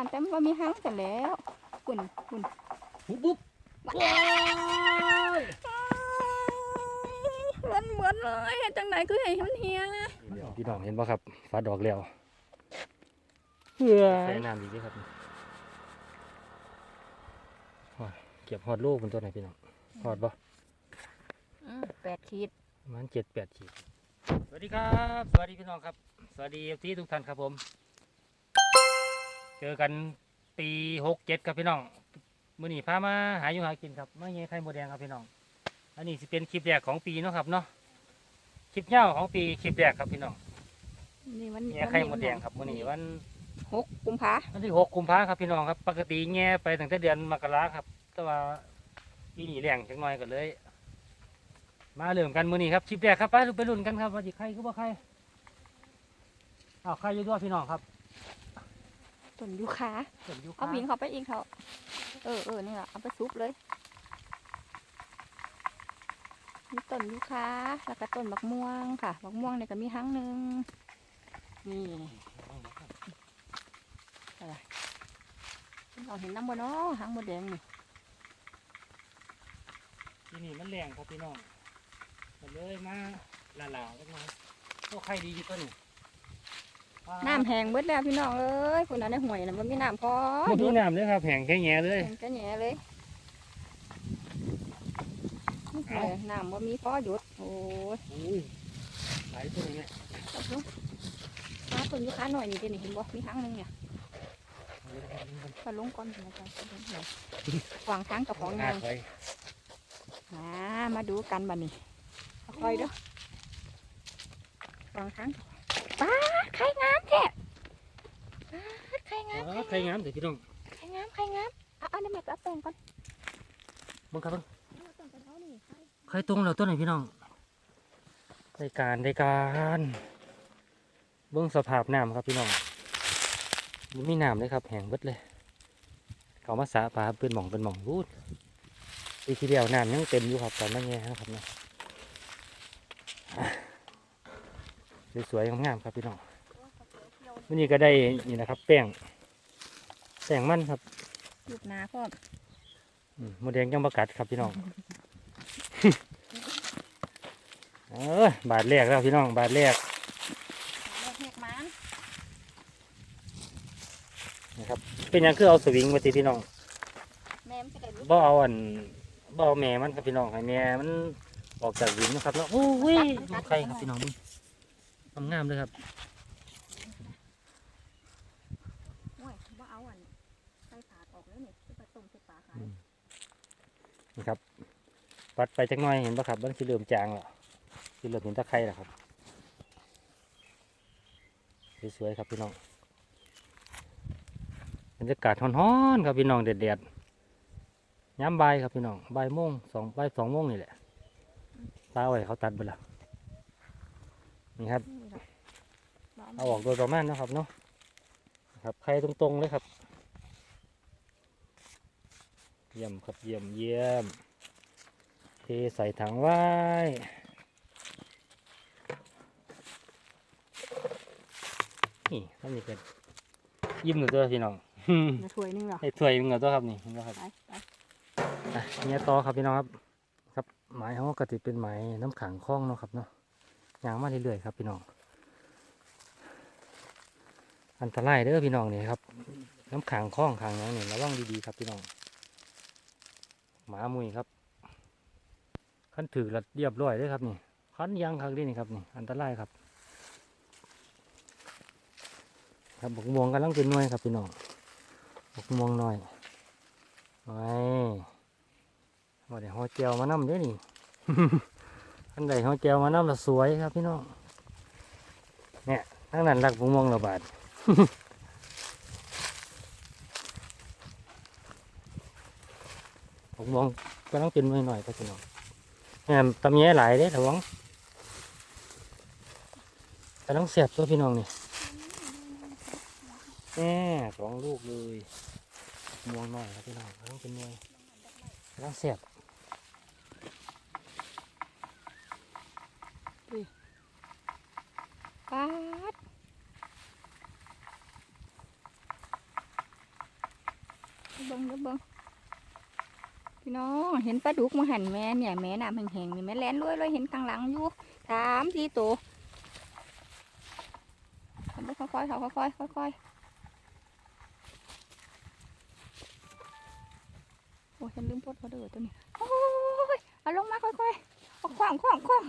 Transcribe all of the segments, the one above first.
กันแต่มันบ่มีหางกันแล้วคุณคุณปุ๊บปุ๊บว้ายเหมือนเหมือนเลยเห็นจังไหนคือเห็นมันเฮียพี่น้องเห็นป่ะครับฟ้าดอกแล้วเหือใส่น้ำอีกด้วยครับโอ้ยเก็บฮอดลูกบนตัวไหนพี่น้องฮอดป่ะแปดขีดประมันเจ็ดแปดขีด สวัสดีครับ สวัสดีพี่น้องครับ สวัสดีที่ทุกท่านครับผม เจอกันตีหกเจ็ดครับพี่น้องมื้อนี้พามาหาอยู่หากินครับมาเงี้ยไข่มดแดงครับพี่น้อง อันนี้สิเป็นคลิปแรกของปีเนาะครับเนาะคลิปเง่าของปีคลิปแรกครับพี่น้องนี่วันเงี้ยไข่มดแดงครับมื้อนี้วันหกกุมภาวันที่หกกุมภาครับพี่น้องครับ ปกติแง่ไปตั้งแต่เดือนมกราครับ แต่ว่าปีนี้แรงจังหน่อยก็เลย มาเริ่มกันมื้อนี้ครับคลิปแรกครับไปไปลุ้นกันครับว่าสิใครคือบ่ใครอ้าวใครอยู่ด้วยพี่น้องครับ ต้นยูคาเห็นอยู่คเอารับวิ่งเข้าไปอีกเขาเออเออนี่แหละเอาไปซุปเลยมีต้นยูคาแล้วก็ต้นบักม่วงค่ะบักม่วงเนี่ยก็มีหางหนึ่งนี่อะไรเราเห็นน้ำบนเนาะหางบดแดงนี่ที่นี่มันแรงครับพี่น้องก็เลยมาละลาๆแล้วมาตัวใครดีอยู่ตัวนี้ น้ำแห้งเบิดแล้วพี่น้องเอ้ยคนนั้นในห่วยน่ะมันมีน้ำพอบ่มีน้ำเลยครับแห้งแค่แง่เลยแห้งจะแหน่เลยเออน้ำว่ามีพอหยุดโอ้ยอุ้ยหลายตัวเนี่ยเอาดูปลาต้นยูคาหน่อยนี่เดี๋ยวนี่เห็นบ่มีหางหนึ่งเนี่ยปลาลงก่อนเดี๋ยวนะจ๊ะปลาลงเลยวางทางกับของงานไว้มามาดูกันบัดนี้ค่อยๆเด้อวางทางป้าด ไข่งามแท้ป้าดไข่งามอ๋อใครงามเดี๋ยวพี่น้องไข่งามไข่งามเอาเอาเดี๋ยวแม่ไปเอาแป้งก่อนเบิ่งครับเบิ่งเอาแป้งไปเอานี่ไข่ใครตรงแล้วตัวไหนพี่น้องได้การได้การเบื้องสภาพน้ำครับพี่น้องมันมีน้ำเลยครับแห้งเบิดเลย เขามาสาปลาเป็นหม่องเป็นหม่องรูดปีที่เดียวน้ำยังเต็มอยู่ครับตอนนั้นไงครับเนาะอะสวยๆงามๆครับพี่น้อง วันนี้ก็ได้นี่นะครับ แป้งแป้งมันครับลูกนาพ่อมอืมหมดแดงยังประกัดครับพี่น้องเออบาทแรกแล้วพี่น้อง บาทแรกเลือกแหกมันนะครับ เป็นหยังคือเอาสวิงมาตีพี่น้องแม่มันจะได้รู้บ่เอาอันบ่เอาแม่มันครับพี่น้องให้แม่มันออกจากวิงนะครับแล้วโอ้ยดูใครครับพี่น้องมึงงามๆเลยครับ โอ้ยว่าเอาอันไข่ผาดออกแล้วนี่จะไปต้มใส่ปลาขาย นี่ครับ ปัดไปจักหน่อยเห็นปะครับมันสิเริ่มจางแล้วสิเริ่มเห็นตะไคร้แล้วครับสวยๆครับพี่น้องบรรยากาศร้อนๆครับพี่น้องเด็ดๆย้ำใบครับพี่น้องใบ่ายโมงสองใบสองโมงนี่แหละตาไว้เขาตัดไปและนี่ครับเอาออกโดยประมาณนะครับเนาะครับใครตรงๆเลยครับ เยี่ยมครับเยี่ยมเยี่ยม ใส่ถังไว้ นี่ทำนี่เป็นยิ้มหนูตัวพี่น้องจะถ้วยหนึงเหรอให้ถ้วยมึงเหรอตัวครับนี่เห็นไหมครับไปไปอะเนี่ยต่อครับพี่น้องครับ ครับไม้เขาก็ติเป็นไม้น้ำขังคล้องเนาะครับเนาะยางมาเรื่อยๆครับพี่น้อง อันตรายเด้อพี่น้องนี่ครับ น้ำขังคล้องขังอย่างนี้ระวังดีๆครับพี่น้อง หมามุยครับ ขั้นถือระเรียบร้อยเด้ครับนี่ขั้นยางครับนี่ครับนี่อันตรายครับ ครับบกม่วงกำลังเป็นหน่วยครับพี่น้องบกม่วงหน่อยไว้ว่าเดี๋ยวหอเจียวมานำเด้อนี่อันใดหอเจียวมานำและสวยครับพี่น้องเนี่ยทั้งนั้นรักบกม่วงระบาดผมมองกำลังเป็นหน่อยหน่อยๆครับพี่น้อง แหมตำแย่หลายเด้ถวังกำลังเสียบตัวพี่น้องนี่แหมสองลูกเลยมองหน่อยครับพี่น้องกำลังเป็นหน่วยกำลังเสียบปาดเบิ้งเด้อเบิ้ง พี่น้องเห็นปลาดุกมาหันแม่เนี่ยแม่น้ำแห้งๆนี่แม่แลนรวยเลยเห็นข้างหลังอยู่สามสี่ตัวทำไปค่อยๆเขาค่อยๆค่อยๆโอ้ยฉันลืมพดเขาเด้อตัวนี้โอ้ยเอาลงมาค่อยๆเอาขวางขวางขวาง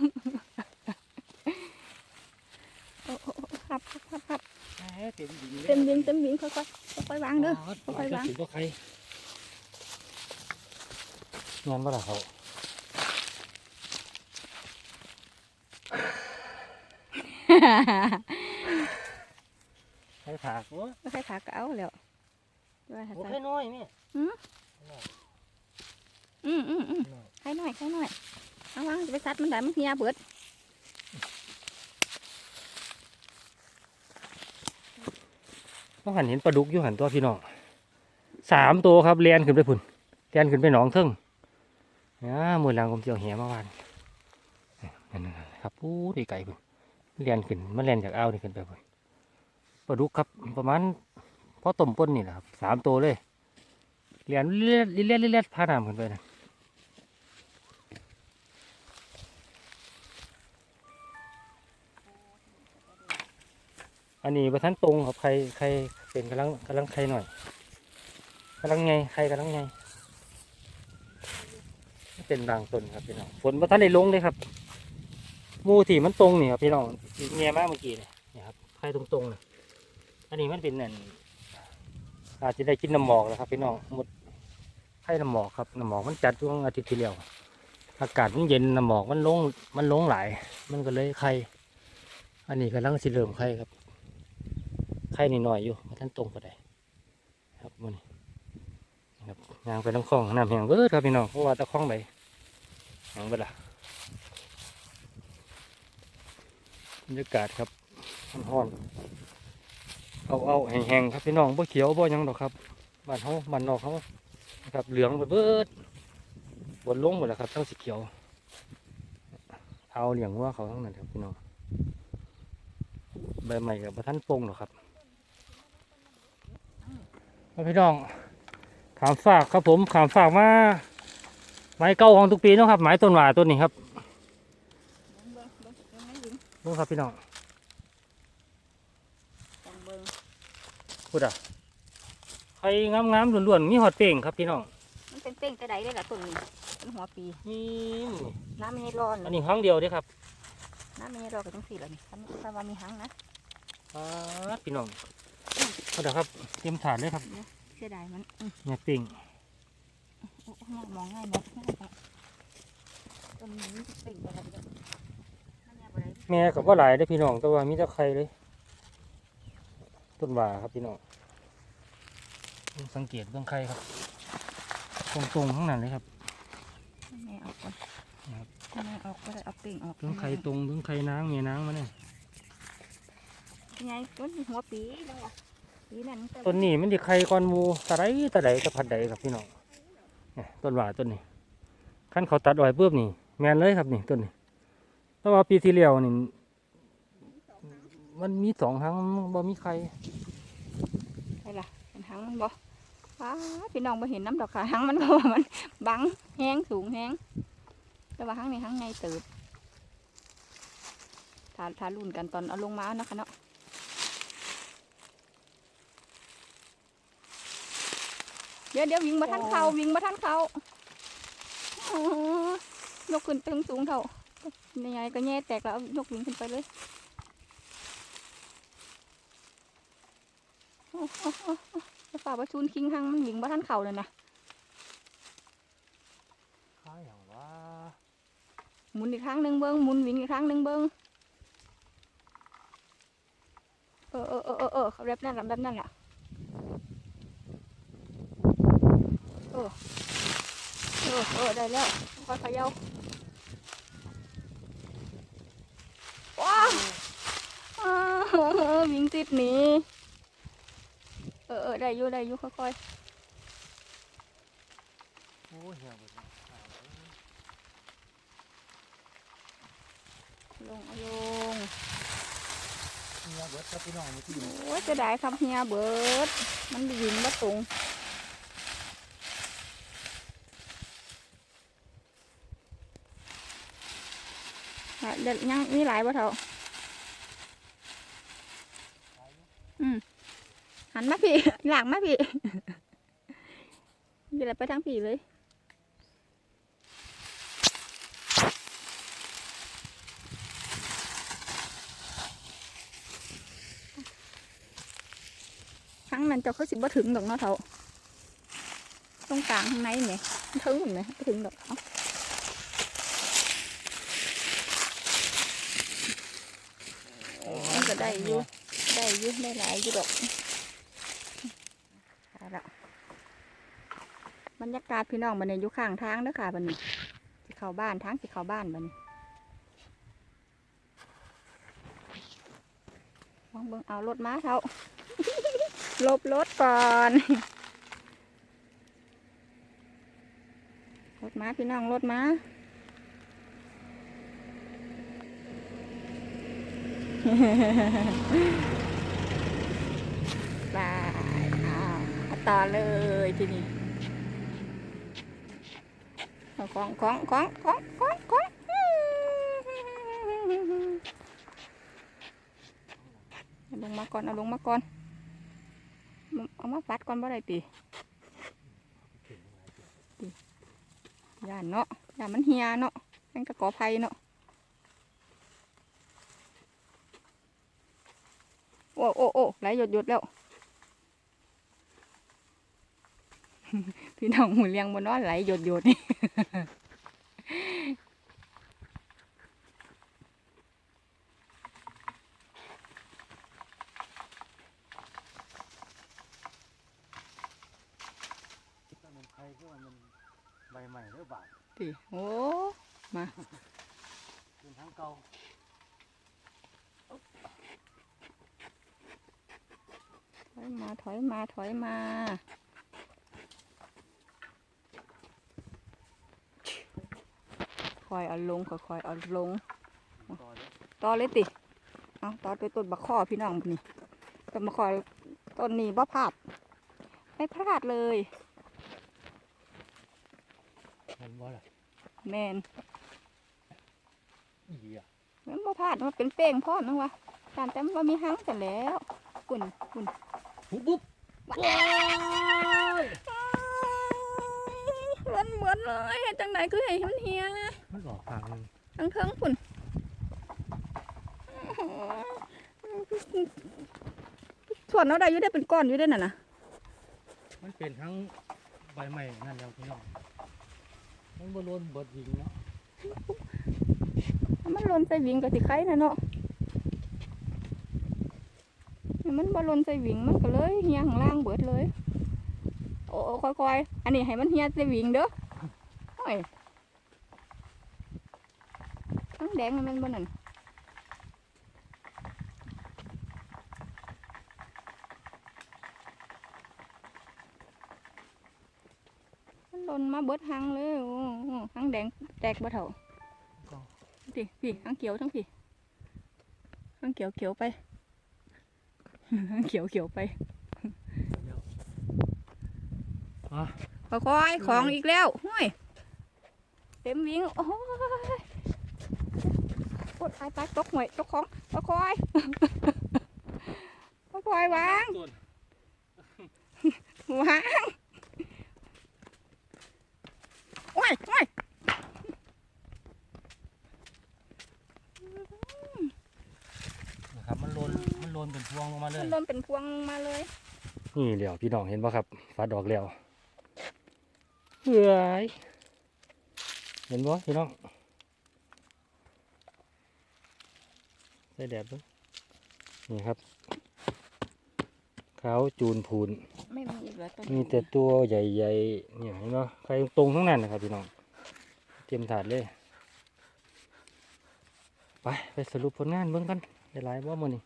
โอ้โอ้โอ้ครับครับครับครับเต็มดินเต็มยิงเต็มยิงค่อยๆค่อยๆวางเด้อค่อยๆวาง สิบ่ใครงานบ่ล่ะเขาใครถากวะไม่ใช่ขาเก๋าแล้วว่าโอ้ใส่แค่น้อยแม่อืมอืมอืมใครหน่อยใครหน่อยเอาวางจะไปซัดมันได้มันเฮียเบิดต้องหันเห็นปลาดุกอยู่หันตัวพี่น้องสามตัวครับเลียนขึ้นไปพุ่นเลียนขึ้นไปหนองเทิงเนี่ยมือหลังผมเจียวแหมาวานนั่นครับอู้ดีไก่พุ่นเลียนขึ้นมันเลียนจากอ่าวนี่ขึ้นไปพุ่นปลาดุกครับประมาณพอต้มป่นนี่แหละครับสามตัวเลยเลียนเลียนเลียนเลียนพาน้ำขึ้นไปนะอันนี้ประทันตรงครับใครใครเป็นกำลังกำลังใครหน่อยกำลังไงใครกำลังไง เป็นบางต้นครับพี่น้องฝนประทันได้ลงเลยครับมูที่มันตรงนี่ครับพี่น้องเงียมากเมื่อกี้เนี่ยนี่ครับใครตรงๆนะอันนี้มันเป็นนั่นอาจจะได้กินน้ำหมอกแล้วครับพี่น้องหมดให้น้ำหมอกครับน้ำหมอกมันจัดช่วงอาทิตย์ที่แล้วอากาศมันเย็นน้ำหมอกมันลงมันลงหลาย มันก็เลยไข่อันนี้กำลังสิเริ่มไข่ครับไข่นิดหน่อยอยู่มาท่านตรงก็ได้ครับมันนะครับ ยางไปน้ำคลองน้ำแห้งเบิดครับพี่น้องเพราะว่าตะคลองใดแห้งเบิดละบรรยากาศครับร้อนๆเอาเอาแห้งๆครับพี่น้องบ่เขียวบ่ยังดอกครับบ้านเขาบ้านนอกเขานะครับเหลืองไปเบิดบนลงหมดแล้วครับทั้งสีเขียวเอาเหลียงวัวเขาทั้งนั้นครับพี่น้องใบใหม่กับท่านปงหรอกครับพี่น้อง ขามฝากครับผมขามฝากมาไม้เก่าของทุกปีเนาะครับไม้ต้นหว่าต้นนี้ครับเบิ้งเบิ้งเบิ้งให้ยิงดูครับพี่น้องต้องเบิ้งพูดอะใครงามๆล้วนๆมีหอดเป่งครับพี่น้องมันเป็นเป้งกระไดได้ละต้นนี้เป็นหัวปีนี่น้ำไม่ให้ร้อนอันนี้ครั้งเดียวเด้อครับน้ำไม่ให้ร้อนก็ต้องสีแล้วนี่ถ้าถ้าว่ามีหังนะอ่าพี่น้องพูดอะครับเตรียมถาดเลยครับเสียดายมันอืมเนี่ยเป่งโอ้โหมองง่ายมองง่ายมองต้นนี้มันเป้งกระไดเด้อมันเนี่ยบ่ได้แม่กับว่าหลายได้อพี่น้องแต่ว่ามีแต่ไข่เลย ต้นหว่าครับพี่น้องสังเกตเบื้องไข่ครับ ตรงๆข้างนั้นเลยครับแม่ออกก่อนครับแม่ออกก็ได้เอาเป้งออกเบื้องไข่ตรงเบื้องไข่นางเมียนางมาเนี่ยไงต้นหัวปีแล้วอะปีนั้นมั ต้นนี้มันจะไข่ก้อนหมูตะไดตะไดตะพัดใดครับพี่น้องเนี่ยต้นหว่าต้นนี้ขั้นเขาตัดอ้อยปุ๊บนี่แมนเลยครับนี่ต้นนี้แต่ว่าปีที่แล้วนี่มันมีสองครั้งบ่มีไข่ใช่ล่ะเห็นหังมันบ่ว้าพี่น้องบ่เห็นน้ำดอกค่ะหังมันเพราะว่ามันบังแห้งสูงแห้งแต่ว่าหังนี่หังไงเติบทาทารุ่นกันตอนเอาลงมานะคะเนาะ เดี๋ยวเดี๋ยววิ่งมาท่านเขาวิ่งมาท่านเขาอ๋อยกขึ้นไปสูงๆเท่ายังไงก็แง่แตกแล้วเอายกวิ่งขึ้นไปเลยโอ้โหโอ้โหจะฝ่าประชุนคิงหังมันวิ่งมาท่านเขาเลยนะไข่อย่างว่าหมุนอีกครั้งหนึ่งเบิ้งหมุนวิ่งอีกครั้งหนึ่งเบิ้งเออเออเออเออเออแบบนั่นแหละแบบนั่นแหละ เออเออเออได้แล้วค่อยเขย่าว้าวอ้าววิ่งติดหนีเออเออได้อยู่ได้อยู่ค่อยโอ้ยเหี่ยวหมดแล้วๆลงเอาลงเหี่ยวเบิดครับพี่น้องนี่ที่อยู่โอ้ยจะได้ครับเฮียเบิร์ดมันวิ่งมาตรง เด็ดยังมีหลายบ่เท่าอืมหันมาพี่ หลังมาพี่อย่าไปทางพี่เลยครั้งนั้นเจ้าเขาสิบ่ถึงดอกเนาะเท่าตรงกลางข้างในไหมมันถึงหรือไหมถึงดอกเอามันก็ได้ อยู่ได้อยู่ได้หลายอยู่ดอกเอาละบรรยากาศพี่น้องบันนี้อยู่ข้างทางเด้อค่ะบันนี้สิเข้าบ้านทางสิเข้าบ้านบันนี้ลองเบิ่งเอารถม้าเท่าหลบรถก่อนรถม้าพี่น้องรถม้า ไปเอาเอาต่อเลยทีนี้เอาของของของของของของเอาลงมาก่อนเอาลงมาก่อนเอามาปัดก่อนบ่ได้ติติย่านเนาะย่านมันเฮียเนาะแม่งกะกอไผ่เนาะ โอ้โอ้โอ้ไหลหยดหยดแล้ว พี่น้องหูเลี้ยงบนนอนไหลหยดหยดนี่ถ้ามันไทยก็มันใบใหม่หรือบาทติโอ้เป็นทั้งเก่า อยมาถอยมาถอยมาคอยเอาลงคอยคอยเอาลงต่อเลยต่อเลยติเอาต่อไปต้นบักข้อพี่น้องนี่ต้นบักข้อต้นนี้บ่พลาดไม่พลาดเลยมันว่าอะไรแมนอีอะมันบ่พลาดมันเป็นเป้งพ่อมั้งวะการแต่มันบ่มีหังกันแล้วคุณคุณ ปุ๊บปุ๊บว้ายมันเหมือนเลยเฮ็ดจังไหนคือให้มันเฮียมันออกทางหนึงทั้งเทิงคุณส่วนเอาได้อยู่ได้เป็นก้อนอยู่ได้น่ะนะมันเป็นทั้งใบใหม่นั่นแล้วพี่น้อง มันบโลนเบิดยิงเนาะถ้ามันหล่นใส่วิงก็สิไข่น่ะเนาะถ้า มันบ่หล่นใส่วิงมันก็เลยเฮียข้างล่างเบิดเลย โอ้โอ้ค่อยๆอันนี้ให้มันเฮียใส่วิงเด้อโอ้ยทั้งแดงมันมันบ่นั่นมันหล่นมาเบิดหางเลยโอ้โอ้หางแดงแตกบ่เท่าก็พี่พี่หางเขียวทั้งพี่หางเขียวเขียวไปหาง เขียวเขียวไปเดี๋ยวอะค่อยๆของอีกแล้วห้ยเต็มวิ่งโอ้ยปวดตายตายตกหวยตกของค่อยๆค่อยๆวางส่วนวางโอ้ยโอ้ย นะครับมันโล นมันโลนเป็นพวงลงมาเลมัยนเริ่มเป็นพวงมาเลยนี่เดี๋ยวพี่น้องเห็นป่ะครับฟัดออกแล้วเฮ้ยเห็นป่ะพี่น้องใส่แดดด้วยนี่ครับขาวจูนพูนไม่มีอีกแล้วต้นมีแต่ตัวใหญ่ๆเนี่ยเห็นป่ะใครตรงทั้งนั้นนะครับพี่น้องเตรียมถาดเลยไปไปสรุปผลงานเบิ่งกันได้หลายบ่มื้อนี้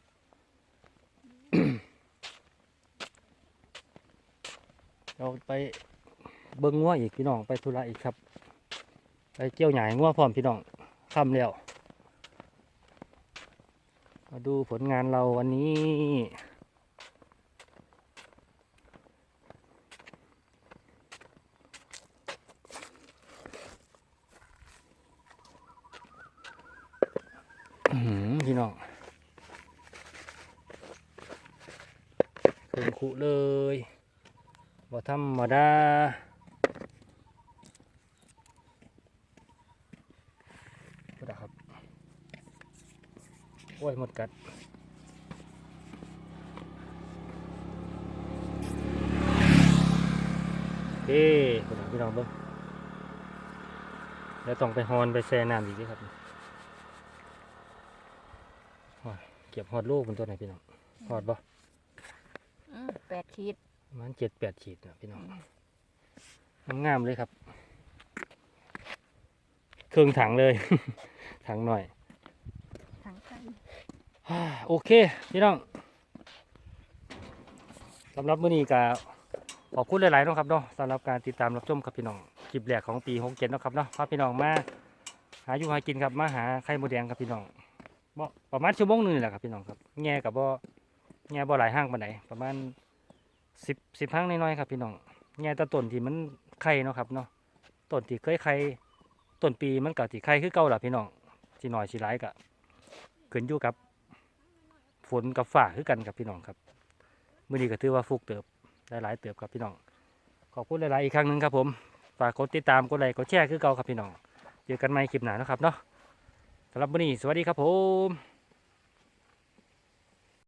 เราไปเบิ้งง้วอีกพี่น้องไปธุระอีกครับ ไปเกี่ยวใหญ่ง้วพร้อมพี่น้องค่ำแล้วมาดูผลงานเราวันนี้ พี่น้องเป็นคุเลย บ่ธรรมดาก็ได้ครับ โอ้ยหมดกัดเฮ้พี่น้องพี่น้องเบิ้งแล้วต้องไปฮอนไปแช่น้ำอีกด้วยครับเก็บฮอดลูกเป็นตัวไหนพี่น้องฮอดบ่อืมแปดขีด ประมันเจ็ดแปดขีดนะพี่น้องงามๆเลยครับ เครื่องถังเลย ถังหน่อย ถังไก่อ่าโอเค พี่น้องสำหรับมื้อนี้ก็ขอบคุณหลายๆเนาะครับเนาะสำหรับการติดตามรับชมครับพี่น้องคลิปแรกของปีหกเจ็ดนาะครับเนาะพาพี่น้องมาหาอยู่หากินครับมาหาไข่มดแดงครับพี่น้องบ่ประมาณชั่วโมงหนึงนี่แหละครับพี่น้องครับแง่กับบ่แง่บ่หลายห้างปานใดประมาณ สิบสิบห้งน้อยๆครับพี่น้องแง่แตะต้นที่มันไข่เนาะครับเนาะต้นที่เคยไข่ต้นปีมันก็ที่ไข่คือเก่าล่ะพี่น้องสิน้อยสิหลายก็ขึ้นอยู่กับ ฝนกับฝ่าคือกันครับพี่น้องครับมื้อนี้ก็ถือว่าฟุกเติบหลายๆเติบครับพี่น้อง ขอบคุณหลายๆอีกครั้งหนึ่งครับผมฝากกดติดตามกดไลค์กดแชร์คือเก่าครับพี่น้องเจอกันใหม่คลิปหน้านะครับเนาะสำหรับมื้อนี้สวัสดีครับผม